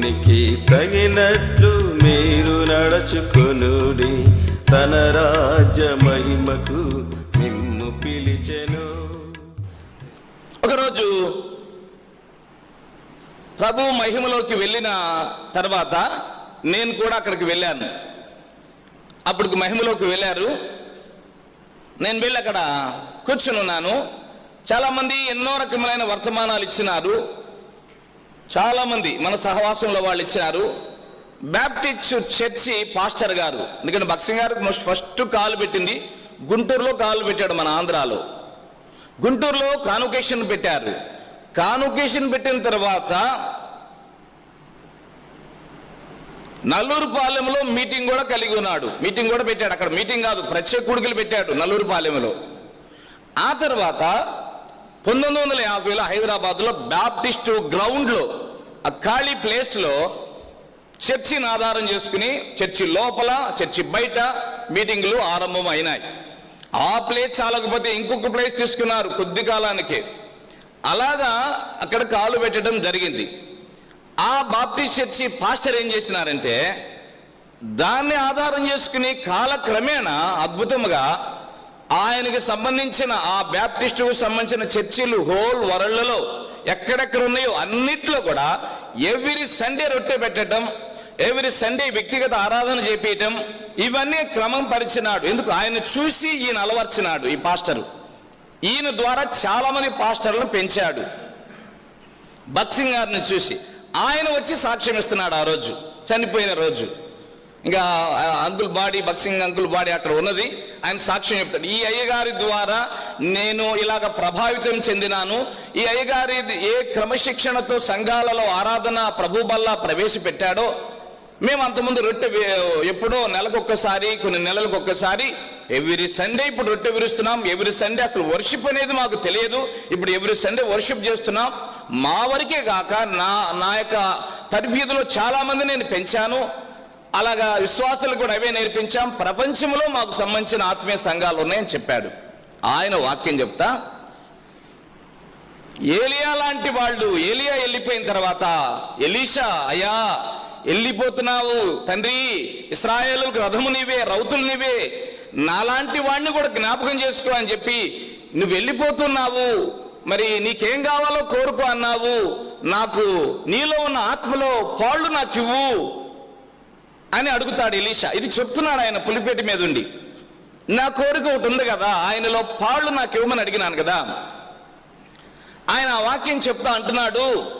దేవునికి తగినట్లు మీరు నడచుకొనుడి. తన రాజ్య మహిమకు మిమ్ము పిలిచెను. ఒకరోజు ప్రభు మహిమలోకి వెళ్ళిన తర్వాత నేను కూడా అక్కడికి వెళ్ళాను. అప్పటికి మహిమలోకి వెళ్ళారు. నేను వెళ్ళి అక్కడ కూర్చుని ఉన్నాను. చాలామంది ఎన్నో రకములైన వర్తమానాలు ఇచ్చినారు. చాలామంది మన సహవాసంలో వాళ్ళు ఇచ్చినారు. బ్యాప్టిస్ట్ చర్చి పాస్టర్ గారు. ఎందుకంటే బక్సింగ్ గారు ఫస్ట్ కాలు పెట్టింది. గుంటూరులో కాలు పెట్టాడు మన ఆంధ్రాలో. గుంటూరులో కానుకేషన్ పెట్టారు. కానుకేషన్ పెట్టిన తర్వాత నల్లూరు పాలెంలో మీటింగ్ కూడా కలిగి ఉన్నాడు. మీటింగ్ కూడా పెట్టాడు. అక్కడ మీటింగ్ కాదు ప్రత్యేక కుడుకులు పెట్టాడు నల్లూరు పాలెంలో. ఆ తర్వాత పంతొమ్మిది వందల యాభైలో హైదరాబాద్లో బ్యాప్టిస్టు గ్రౌండ్లో ఆ ఖాళీ ప్లేస్లో చర్చిని ఆధారం చేసుకుని చర్చి లోపల చర్చి బయట మీటింగులు ఆరంభం అయినాయి ఆ ప్లేస్ చాలకపోతే ఇంకొక ప్లేస్ తీసుకున్నారు కొద్ది కాలానికి. అలాగా అక్కడ కాలు పెట్టడం జరిగింది. ఆ బాప్టిస్ట్ చర్చి పాస్టర్ ఏం చేసినారంటే దాన్ని ఆధారం చేసుకుని కాలక్రమేణా అద్భుతముగా ఆయనకి సంబంధించిన ఆ బ్యాప్టిస్టుకు సంబంధించిన చర్చిలు హోల్ వరల్డ్లో ఎక్కడెక్కడ ఉన్నాయో అన్నిట్లో కూడా ఎవ్రీ సండే రొట్టె పెట్టడం ఎవ్రీ సండే వ్యక్తిగత ఆరాధన చేపించడం ఇవన్నీ క్రమం పరిచినాడు. ఎందుకు? ఆయన చూసి ఈయన అలవర్చినాడు ఈ పాస్టరు. ఈయన ద్వారా చాలామంది పాస్టర్లను పెంచాడు. బక్సింగ్ గారిని చూసి. ఆయన వచ్చి సాక్ష్యం ఇస్తున్నాడు ఆ రోజు చనిపోయిన రోజు. ఇంకా uncle body boxing uncle body అక్కడ ఉన్నది. ఆయన సాక్ష్యం చెప్తాడు. ఈ అయ్యగారి ద్వారా నేను ఇలాగ ప్రభావితం చెందినాను. ఈ అయ్యగారి ఏ క్రమశిక్షణతో సంఘాలలో ఆరాధన ప్రభు బల్ల ప్రవేశపెట్టాడో మేము అంతకుముందు రొట్టె ఎప్పుడో నెలకొక్కసారి కొన్ని నెలలకు ఒక్కసారి ఎవ్రీ సండే ఇప్పుడు రొట్టె విరుస్తున్నాం. ఎవ్రీ సండే అసలు వర్షిప్ అనేది మాకు తెలియదు. ఇప్పుడు ఎవ్రీ సండే వర్షిప్ చేస్తున్నాం. మా వరకే కాక నా నా యొక్క తరిఫీదులో చాలా మంది నేను పెంచాను. అలాగా విశ్వాసులు కూడా అవే నేర్పించాం. ప్రపంచంలో మాకు సంబంధించిన ఆత్మీయ సంఘాలు ఉన్నాయని చెప్పాడు. ఆయన వాక్యం చెప్తా ఏలియా లాంటి వాళ్ళు ఏలియా వెళ్ళిపోయిన తర్వాత ఎలీషా అయ్యా వెళ్ళిపోతున్నావు తండ్రి ఇస్రాయేలుకు రథము నీవే రౌతులు నీవే నాలాంటి వాడిని కూడా జ్ఞాపకం చేసుకో అని చెప్పి నువ్వు వెళ్ళిపోతున్నావు మరి నీకేం కావాలో కోరుకో అన్నావు నాకు నీలో ఉన్న ఆత్మలో పాళ్ళు నాకు ఇవ్వు అని అడుగుతాడు ఎలీషా. ఇది చెప్తున్నాడు ఆయన పులిపేటి మీద ఉండి. నా కోరిక ఒకటి ఉంది కదా ఆయనలో పాళ్ళు నాకు ఇవ్వమని అడిగినాను కదా. ఆయన ఆ వాక్యం చెప్తా అంటున్నాడు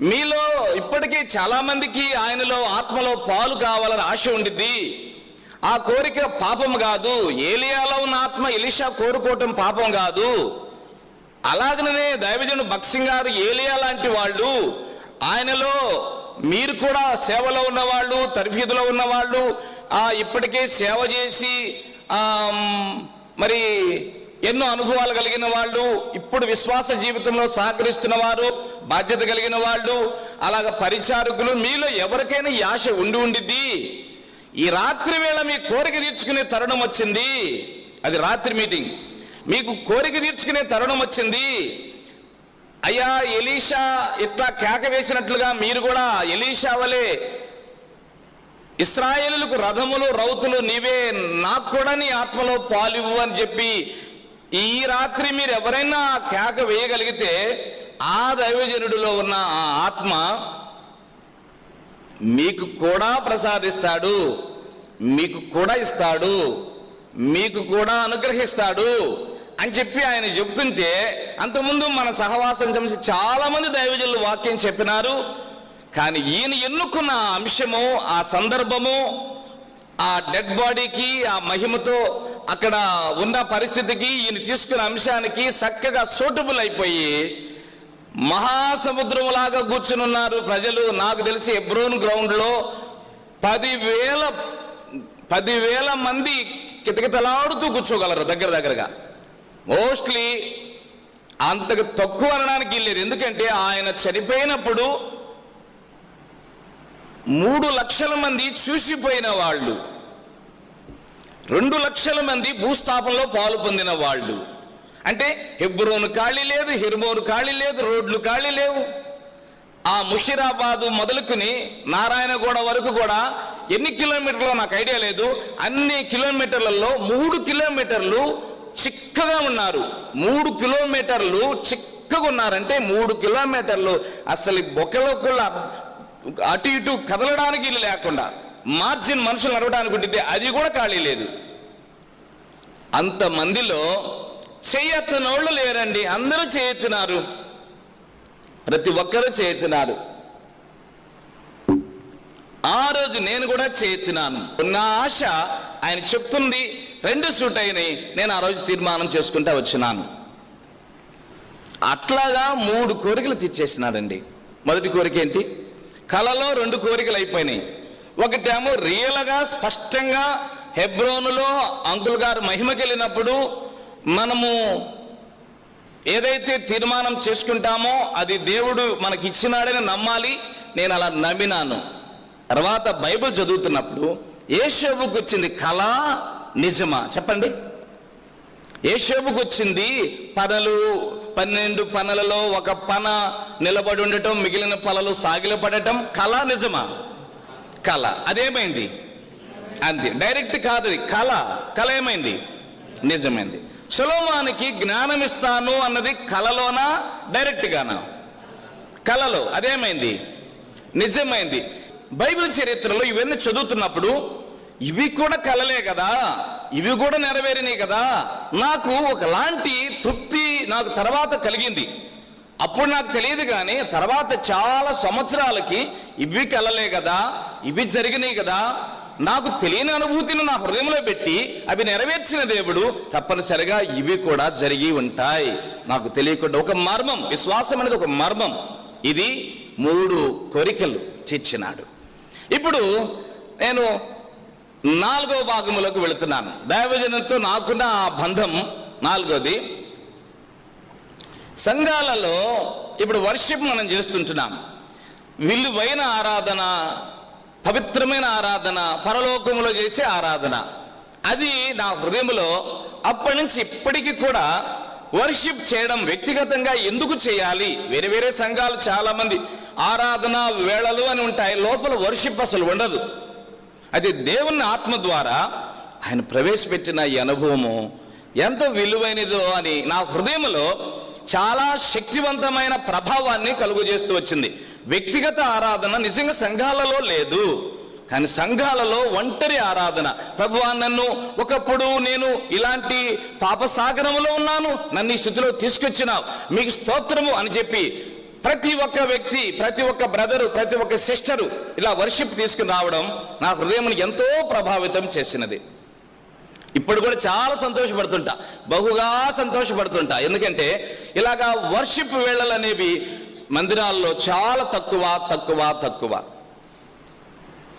మీలో ఇప్పటికే చాలామందికి ఆయనలో ఆత్మలో పాలు కావాలని ఆశ ఉండిద్ది. ఆ కోరిక పాపం కాదు ఏలియాలో ఉన్న ఆత్మ ఎలిషా కోరుకోవటం పాపం కాదు. అలాగనే దైవజను బక్సింగ్ గారు ఏలియా లాంటి వాళ్ళు ఆయనలో మీరు కూడా సేవలో ఉన్నవాళ్ళు తరఫీదులో ఉన్నవాళ్ళు ఇప్పటికే సేవ చేసి మరి ఎన్నో అనుభవాలు కలిగిన వాళ్ళు ఇప్పుడు విశ్వాస జీవితంలో సహకరిస్తున్న వారు బాధ్యత కలిగిన వాళ్ళు అలాగ పరిచారకులు మీలో ఎవరికైనా యాశ ఉండి ఉండిద్ది. ఈ రాత్రి వేళ మీ కోరిక తీర్చుకునే తరుణం వచ్చింది. అది రాత్రి మీటింగ్. మీకు కోరిక తీర్చుకునే తరుణం వచ్చింది. అయ్యా ఎలీషా ఇట్లా కేక వేసినట్లుగా మీరు కూడా ఎలీషా వలె ఇస్రాయేలులకు రథములు రౌతులు నీవే నాకు కూడా నీ ఆత్మలో పాలివ్వు అని చెప్పి ఈ రాత్రి మీరు ఎవరైనా కేక వేయగలిగితే ఆ దైవజనుడిలో ఉన్న ఆ ఆత్మ మీకు కూడా ప్రసాదిస్తాడు మీకు కూడా ఇస్తాడు మీకు కూడా అనుగ్రహిస్తాడు. అని చెప్పి ఆయన చెప్తుంటే అంతకుముందు మన సహవాసం సంబంధించి చాలా దైవజులు దైవజనులు వాక్యం చెప్పినారు. కానీ ఈయన ఎన్నుకున్న అంశము ఆ సందర్భము ఆ డెడ్ బాడీకి ఆ మహిమతో అక్కడ ఉన్న పరిస్థితికి ఈయన తీసుకున్న అంశానికి చక్కగా సూటబుల్ అయిపోయి మహాసముద్రములాగా కూర్చునున్నారు ప్రజలు. నాకు తెలిసి ఎబ్రోన్ గ్రౌండ్లో పదివేల పదివేల మంది కితకితలాడుతూ కూర్చోగలరు దగ్గర దగ్గరగా. మోస్ట్లీ అంతకు తక్కువ అనడానికి లేదు ఎందుకంటే ఆయన చనిపోయినప్పుడు మూడు లక్షల మంది చూసిపోయిన వాళ్ళు రెండు లక్షల మంది భూస్థాపనలో పాలు పొందిన వాళ్ళు. అంటే హెబ్రోను ఖాళీ లేదు హిర్మోను ఖాళీ లేదు రోడ్లు ఖాళీ లేవు. ఆ ముషిరాబాదు మొదలుకుని నారాయణగూడ వరకు కూడా ఎన్ని కిలోమీటర్లు నాకు ఐడియా లేదు. అన్ని కిలోమీటర్లలో మూడు కిలోమీటర్లు చిక్కగా ఉన్నారు. మూడు కిలోమీటర్లు చిక్కగా ఉన్నారంటే మూడు కిలోమీటర్లు అసలు ఒకళ్ళొకళ్ళు అటు ఇటు కదలడానికి ఇల్లు లేకుండా మార్జిన్ మనుషులు నడవడానికి ఉంటుంది అది కూడా ఖాళీ లేదు. అంతమందిలో చేయెత్తనోళ్ళు లేరండి. అందరూ చేయెత్తినారు ప్రతి ఒక్కరూ చేయెత్తినారు ఆ రోజు నేను కూడా చేయెత్తినాను నా ఆశ ఆయన చెప్తుంది రెండు సూట్ అయినాయి. నేను ఆ రోజు తీర్మానం చేసుకుంటా వచ్చినాను. అట్లాగా మూడు కోరికలు తెచ్చేసినాడండి మొదటి కోరిక ఏంటి? కళలో రెండు కోరికలు అయిపోయినాయి. ఒకటేమో రియల్గా స్పష్టంగా హెబ్రోనులో అంకుల్ గారు మహిమకెళ్ళినప్పుడు మనము ఏదైతే తీర్మానం చేసుకుంటామో అది దేవుడు మనకి ఇచ్చినాడని నమ్మాలి. నేను అలా నమ్మినాను. తర్వాత బైబిల్ చదువుతున్నప్పుడు ఏషోబుకు వచ్చింది కళ నిజమా? చెప్పండి. ఏషోబుకు వచ్చింది పనలు పన్నెండు పనులలో ఒక పన నిలబడి ఉండటం మిగిలిన పనులు సాగిలపడటం కళ నిజమా? కళ. అదేమైంది? అంతే డైరెక్ట్ కాదు కళ. కళ ఏమైంది? నిజమైంది. సులోమానికి జ్ఞానం ఇస్తాను అన్నది కళలోనా? డైరెక్ట్గానా? కళలో. అదేమైంది? నిజమైంది. బైబిల్ చరిత్రలో ఇవన్నీ చదువుతున్నప్పుడు ఇవి కూడా కలలే కదా. ఇవి కూడా నెరవేరినాయి కదా. నాకు ఒకలాంటి తృప్తి నాకు తర్వాత కలిగింది. అప్పుడు నాకు తెలియదు కానీ తర్వాత చాలా సంవత్సరాలకి ఇవి కలలే కదా. ఇవి జరిగినాయి కదా. నాకు తెలియని అనుభూతిని నా హృదయంలో పెట్టి అవి నెరవేర్చిన దేవుడు తప్పనిసరిగా ఇవి కూడా జరిగి ఉంటాయి. నాకు తెలియకుండా ఒక మర్మం విశ్వాసం అనేది ఒక మర్మం. ఇది మూడు కోరికలు తీర్చినాడు. ఇప్పుడు నేను నాలుగో భాగములకు వెళుతున్నాను. దైవజనంతో నాకున్న ఆ బంధం నాలుగోది. సంఘాలలో ఇప్పుడు వర్షిప్ మనం చేస్తుంటున్నాం. విలువైన ఆరాధన పవిత్రమైన ఆరాధన పరలోకములో చేసే ఆరాధన. అది నా హృదయంలో అప్పటి నుంచి ఇప్పటికీ కూడా వర్షిప్ చేయడం వ్యక్తిగతంగా ఎందుకు చేయాలి? వేరే వేరే సంఘాలు చాలామంది ఆరాధన వేళలు అని ఉంటాయి. లోపల వర్షిప్ అసలు ఉండదు. అది దేవుని ఆత్మ ద్వారా ఆయన ప్రవేశపెట్టిన ఈ అనుభవము ఎంత విలువైనదో అని నా హృదయంలో చాలా శక్తివంతమైన ప్రభావాన్ని కలుగజేస్తూ వచ్చింది. వ్యక్తిగత ఆరాధన నిజంగా సంఘాలలో లేదు. కానీ సంఘాలలో ఒంటరి ఆరాధన. ప్రభువా నన్ను ఒకప్పుడు నేను ఇలాంటి పాపసాగరములో ఉన్నాను. నన్ను ఈ స్థితిలో తీసుకొచ్చినావు. మీకు స్తోత్రము అని చెప్పి ప్రతి ఒక్క వ్యక్తి ప్రతి ఒక్క బ్రదరు ప్రతి ఒక్క సిస్టరు ఇలా వర్షిప్ తీసుకుని రావడం నా హృదయం ఎంతో ప్రభావితం చేసినది. ఇప్పుడు కూడా చాలా సంతోషపడుతుంటా. బహుగా సంతోషపడుతుంటా. ఎందుకంటే ఇలాగా వర్షిప్ వేళలు అనేవి మందిరాల్లో చాలా తక్కువ తక్కువ తక్కువ.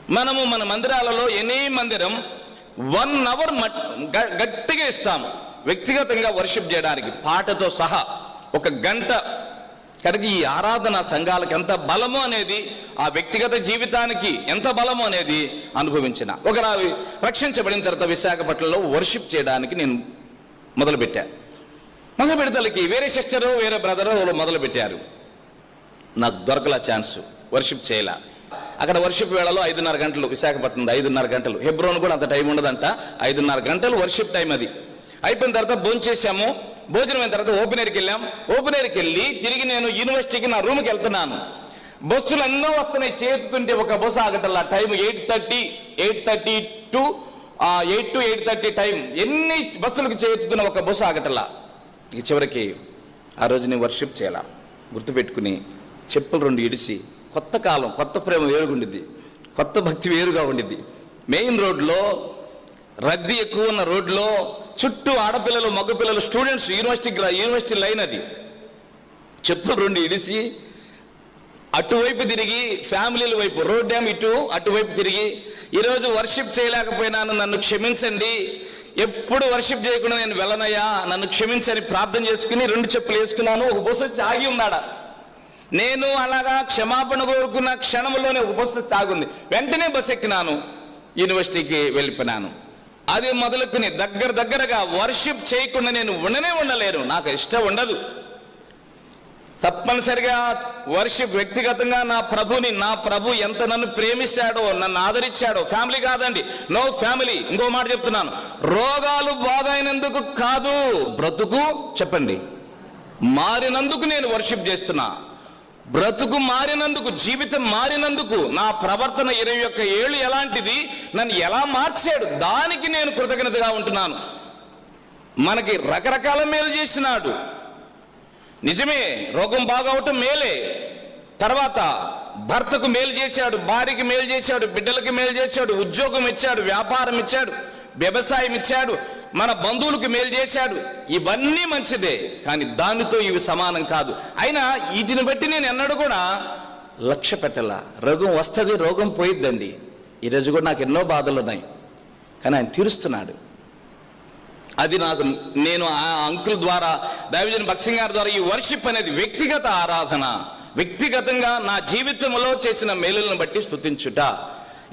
మనము మన మందిరాలలో ఎనీ మందిరం వన్ అవర్ గట్టిగా ఇస్తాము. వ్యక్తిగతంగా వర్షిప్ చేయడానికి పాటతో సహా ఒక గంట కనుక ఈ ఆరాధన సంఘాలకు ఎంత బలము అనేది ఆ వ్యక్తిగత జీవితానికి ఎంత బలము అనేది అనుభవించిన. ఒక రా- రక్షించబడిన తర్వాత విశాఖపట్నంలో వర్షిప్ చేయడానికి నేను మొదలుపెట్టా. మొదలు పెడతలకి వేరే సిస్టరు వేరే బ్రదరు వాళ్ళు మొదలుపెట్టారు నాకు దొరకల ఛాన్స్ వర్షిప్ చేయలా. అక్కడ వర్షిప్ వేళలో ఐదున్నర గంటలు విశాఖపట్నం ఐదున్నర గంటలు హెబ్రోన్ కూడా అంత టైం ఉండదంట. ఐదున్నర గంటలు వర్షిప్ టైం అది. అయిపోయిన తర్వాత భోంచేసాము. భోజనం అయిన తర్వాత ఓపెన్ ఎయిర్కి వెళ్ళాం. ఓపెన్ ఎయిర్కి వెళ్ళి తిరిగి నేను యూనివర్సిటీకి నా రూమ్కి వెళ్తున్నాను. బస్సులు ఎన్నో వస్తున్నాయి. చేతుంటే ఒక bus ఆగటల్లా time eight thirty eight thirty to eight to eight thirty time ఎన్ని బస్సులకు చేతుతున్న ఒక బస్సు ఆగటల్లా ఇక చివరికి ఆ రోజు నేను వర్షిప్ చేయాల. గుర్తుపెట్టుకుని చెప్పులు రెండు ఇడిసి కొత్త కాలం కొత్త ప్రేమ వేరుగా ఉండిద్ది కొత్త భక్తి వేరుగా ఉండిద్ది. మెయిన్ రోడ్లో రద్దీ ఎక్కువ ఉన్న రోడ్లో చుట్టూ ఆడపిల్లలు మగపిల్లలు స్టూడెంట్స్ యూనివర్సిటీ గ్రా- యూనివర్సిటీ లైన్ అది. చెప్పులు రెండు ఇడిసి అటువైపు తిరిగి ఫ్యామిలీల వైపు రోడ్ డ్యామ్ ఇటు అటువైపు తిరిగి ఈరోజు వర్షిప్ చేయలేకపోయినాను నన్ను క్షమించండి. ఎప్పుడు వర్షిప్ చేయకుండా నేను వెళ్ళనయ్యా నన్ను క్షమించని ప్రార్థన చేసుకుని రెండు చెప్పులు వేసుకున్నాను ఒక బస్సు వచ్చి ఆగి ఉన్నాడా? నేను అలాగా క్షమాపణ కోరుకున్న క్షణంలోనే ఒక బస్సు వచ్చి ఆగుంది. వెంటనే బస్సు ఎక్కినాను యూనివర్సిటీకి వెళ్ళిపోయినాను. అది మొదలుకుని దగ్గర దగ్గరగా వర్షిప్ చేయకుండా నేను ఉండనే ఉండలేను. నాకు ఇష్టం ఉండదు. తప్పనిసరిగా వర్షిప్ వ్యక్తిగతంగా నా ప్రభుని నా ప్రభు ఎంత నన్ను ప్రేమిస్తాడో నన్ను ఆదరించాడో ఫ్యామిలీ కాదండి నో ఫ్యామిలీ ఇంకో మాట చెప్తున్నాను. రోగాలు బాగైనందుకు కాదు బ్రతుకు చెప్పండి. మారినందుకు నేను వర్షిప్ చేస్తున్నా. బ్రతుకు మారినందుకు జీవితం మారినందుకు నా ప్రవర్తన ఇరవై ఒక్క ఏళ్ళు ఎలాంటిది? నన్ను ఎలా మార్చాడు? దానికి నేను కృతజ్ఞతగా ఉంటున్నాను. మనకి రకరకాల మేలు చేసినాడు. నిజమే రోగం బాగవటం మేలే. తర్వాత భర్తకు మేలు చేశాడు భార్యకి మేలు చేశాడు బిడ్డలకి మేలు చేశాడు ఉద్యోగం ఇచ్చాడు వ్యాపారం ఇచ్చాడు వ్యవసాయం ఇచ్చాడు. మన బంధువులకు మేలు చేశాడు. ఇవన్నీ మంచిదే కానీ దానితో ఇవి సమానం కాదు. అయినా వీటిని బట్టి నేను ఎన్నడూ కూడా లక్ష్య పెట్టాల. రోగం వస్తుంది రోగం పోయిద్దండి. ఈరోజు కూడా నాకు ఎన్నో బాధలు ఉన్నాయి. కానీ ఆయన తీరుస్తున్నాడు. అది నాకు నేను ఆ అంకుల్ ద్వారా దైవజన్ భక్సింగ్ గారి ద్వారా ఈ వర్షిప్ అనేది వ్యక్తిగత ఆరాధన. వ్యక్తిగతంగా నా జీవితంలో చేసిన మేలులను బట్టి స్తుతించుట.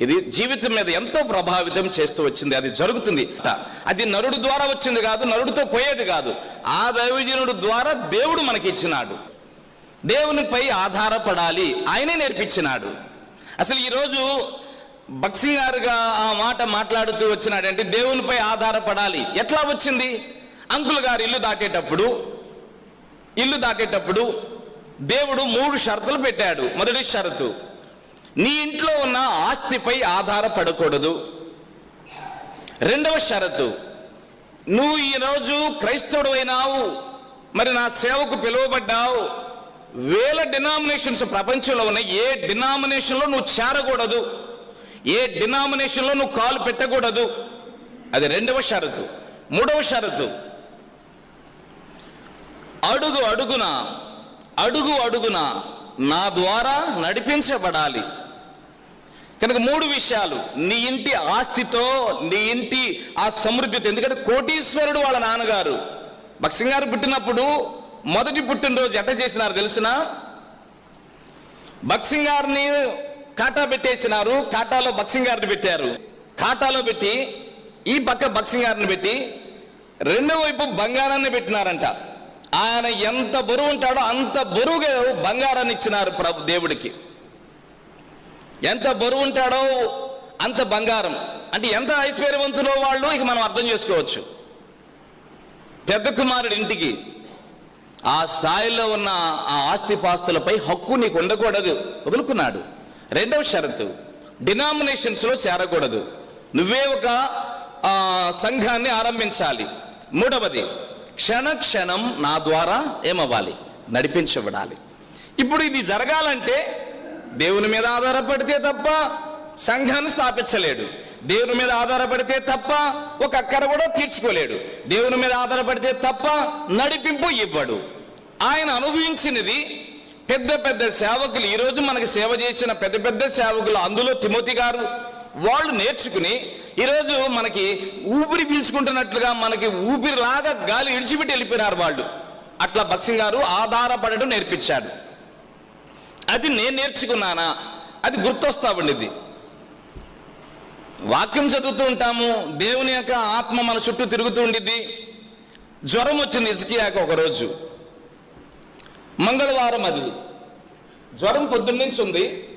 ఇది జీవితం మీద ఎంతో ప్రభావితం చేస్తూ వచ్చింది అది జరుగుతుంది. అది నరుడు ద్వారా వచ్చింది కాదు నరుడితో పోయేది కాదు. ఆ దైవజనుడు ద్వారా దేవుడు మనకి ఇచ్చినాడు దేవునిపై ఆధారపడాలి ఆయనే నేర్పించినాడు. అసలు ఈరోజు బక్సింగ్ గారుగా ఆ మాట మాట్లాడుతూ వచ్చినాడంటే దేవునిపై ఆధారపడాలి. ఎట్లా వచ్చింది? అంకుల్ గారు ఇల్లు దాటేటప్పుడు ఇల్లు దాటేటప్పుడు దేవుడు మూడు షరతులు పెట్టాడు. మొదటి షరతు నీ ఇంట్లో ఉన్న ఆస్తిపై ఆధారపడకూడదు. రెండవ షరతు నువ్వు ఈరోజు క్రైస్తవుడు అయినావు మరి నా సేవకు పిలువబడ్డావు. వేల డినామినేషన్స్ ప్రపంచంలో ఉన్న ఏ డినామినేషన్లో నువ్వు చేరకూడదు. ఏ డినామినేషన్లో నువ్వు కాలు పెట్టకూడదు. అది రెండవ షరతు. మూడవ షరతు అడుగు అడుగున అడుగు అడుగున నా ద్వారా నడిపించబడాలి. కనుక మూడు విషయాలు. నీ ఇంటి ఆస్తితో నీ ఇంటి ఆ సమృద్ధితో. ఎందుకంటే కోటీశ్వరుడు వాళ్ళ నాన్నగారు. భక్సింగ్ గారు పుట్టినప్పుడు మొదటి పుట్టినరోజు ఎట్ట చేసినారు తెలిసిన? బక్సింగ్ గారిని కాటా పెట్టేసినారు కాటాలో బక్సింగ్ గారిని పెట్టారు. కాటాలో పెట్టి ఈ పక్క బక్సింగ్ గారిని పెట్టి రెండో వైపు బంగారాన్ని పెట్టినారంట. ఆయన ఎంత బరువు ఉంటాడో అంత బరువుగా బంగారాన్ని ఇచ్చినారు ప్రభు దేవుడికి. ఎంత బరువు ఉంటాడో అంత బంగారం. అంటే ఎంత ఐశ్వర్యవంతులో వాళ్ళు ఇక మనం అర్థం చేసుకోవచ్చు. పెద్ద కుమారుడి ఇంటికి ఆ స్థాయిలో ఉన్న ఆ ఆస్తిపాస్తులపై హక్కు నీకు ఉండకూడదు. వదులుకున్నాడు. రెండవ షరతు డినామినేషన్స్లో చేరకూడదు. నువ్వే ఒక సంఘాన్ని ఆరంభించాలి. మూడవది క్షణ క్షణం నా ద్వారా ఏమవ్వాలి? నడిపించబడాలి. ఇప్పుడు ఇది జరగాలంటే దేవుని మీద ఆధారపడితే తప్ప సంఘాన్ని స్థాపించలేడు. దేవుని మీద ఆధారపడితే తప్ప ఒక అక్కర కూడా తీర్చుకోలేడు. దేవుని మీద ఆధారపడితే తప్ప నడిపింపు ఇవ్వడు. ఆయన అనుభవించినది పెద్ద పెద్ద సేవకులు ఈరోజు మనకి సేవ చేసిన పెద్ద పెద్ద సేవకులు అందులో తిమోతి గారు వాళ్ళు నేర్చుకుని ఈరోజు మనకి ఊపిరి పీల్చుకుంటున్నట్లుగా మనకి ఊపిరిలాగా గాలి ఇడిచిపెట్టి వెళ్ళిపోయినారు వాళ్ళు. అట్లా బక్సింగ్ గారు ఆధారపడడం నేర్పించాడు. అది నేను నేర్చుకున్నానా? అది గుర్తొస్తా ఉండిద్ది. వాక్యం చదువుతూ ఉంటాము దేవుని యొక్క ఆత్మ మన చుట్టూ తిరుగుతూ ఉండిద్ది. జ్వరం వచ్చింది ఇసుకియాక ఒకరోజు. మంగళవారం అది. జ్వరం పొద్దున్నుంచి ఉంది.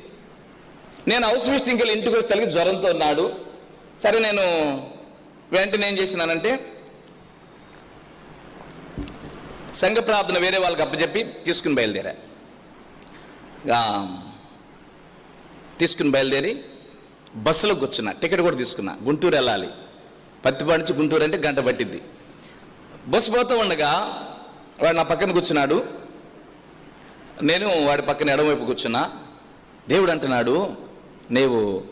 నేను హౌస్ విజిటింగ్కి వెళ్ళి ఇంటికి వచ్చి తల్లి జ్వరంతో ఉన్నాడు. సరే నేను వెంటనే ఏం చేసినానంటే సంఘ ప్రార్థన వేరే వాళ్ళకి అప్పచెప్పి తీసుకుని బయలుదేరా. తీసుకుని బయలుదేరి బస్సులో కూర్చున్నా. టికెట్ కూడా తీసుకున్నా. గుంటూరు వెళ్ళాలి. పత్తిపాడు నుంచి గుంటూరు అంటే గంట పట్టిద్ది. బస్సు పోతూ ఉండగా వాడు నా పక్కన కూర్చున్నాడు. నేను వాడి పక్కన ఎడమవైపు కూర్చున్నా. దేవుడు అంటున్నాడు నీవు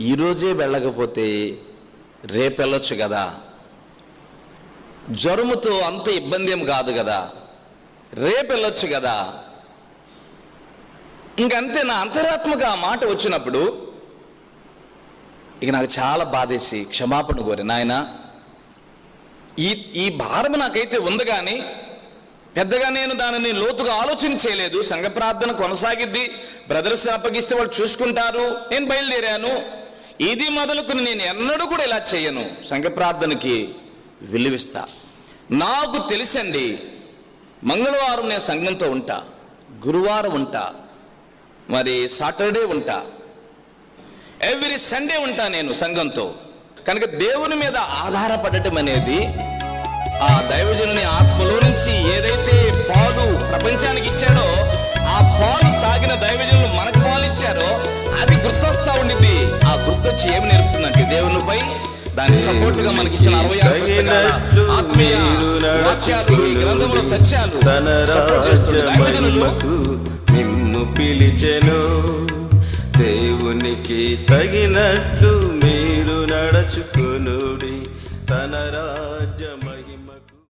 ఈరోజే వెళ్ళకపోతే రేపు వెళ్ళొచ్చు కదా. జ్వరముతో అంత ఇబ్బంది ఏం కాదు కదా. రేపు వెళ్ళొచ్చు కదా. ఇంకంతే నా అంతరాత్మక ఆ మాట వచ్చినప్పుడు ఇక నాకు చాలా బాధేసి క్షమాపణ కోరి నాయన ఈ ఈ భారం నాకైతే ఉంది కానీ పెద్దగా నేను దానిని లోతుగా ఆలోచన చేయలేదు. సంఘ ప్రార్థన కొనసాగిద్ది. బ్రదర్స్ అప్పగిస్తే వాళ్ళు చూసుకుంటారు. నేను బయలుదేరాను. ఇది మొదలుకుని నేను ఎన్నడూ కూడా ఇలా చేయను. సంఘ ప్రార్థనకి విలువిస్తా. నాకు తెలుసండి మంగళవారం నేను సంఘంతో ఉంటా గురువారం ఉంటా మరి సాటర్డే ఉంటా. ఎవ్రీ సండే ఉంటా నేను సంఘంతో. కనుక దేవుని మీద ఆధారపడటం అనేది ఆ దైవజనుని ఆత్మలో నుంచి ఏదైతే పాలు ప్రపంచానికి ఇచ్చాడో ఆ పాలు తాగిన దైవజనులు మనకు పాలు ఇచ్చారో అది గుర్తొస్తా ఉండిద్ది. ఆ గుర్తొచ్చి ఏమి నేర్పుతుందంటే దేవునిపై దాని సపోర్ట్గా మనకి ఇచ్చిన అరవై ఆత్మీయ వాక్యాలు ఈ గ్రంథంలో సత్యాలు సపోర్ట్ చేస్తుంది. పిలిచెను. దేవునికి తగినట్లు మీరు నడచు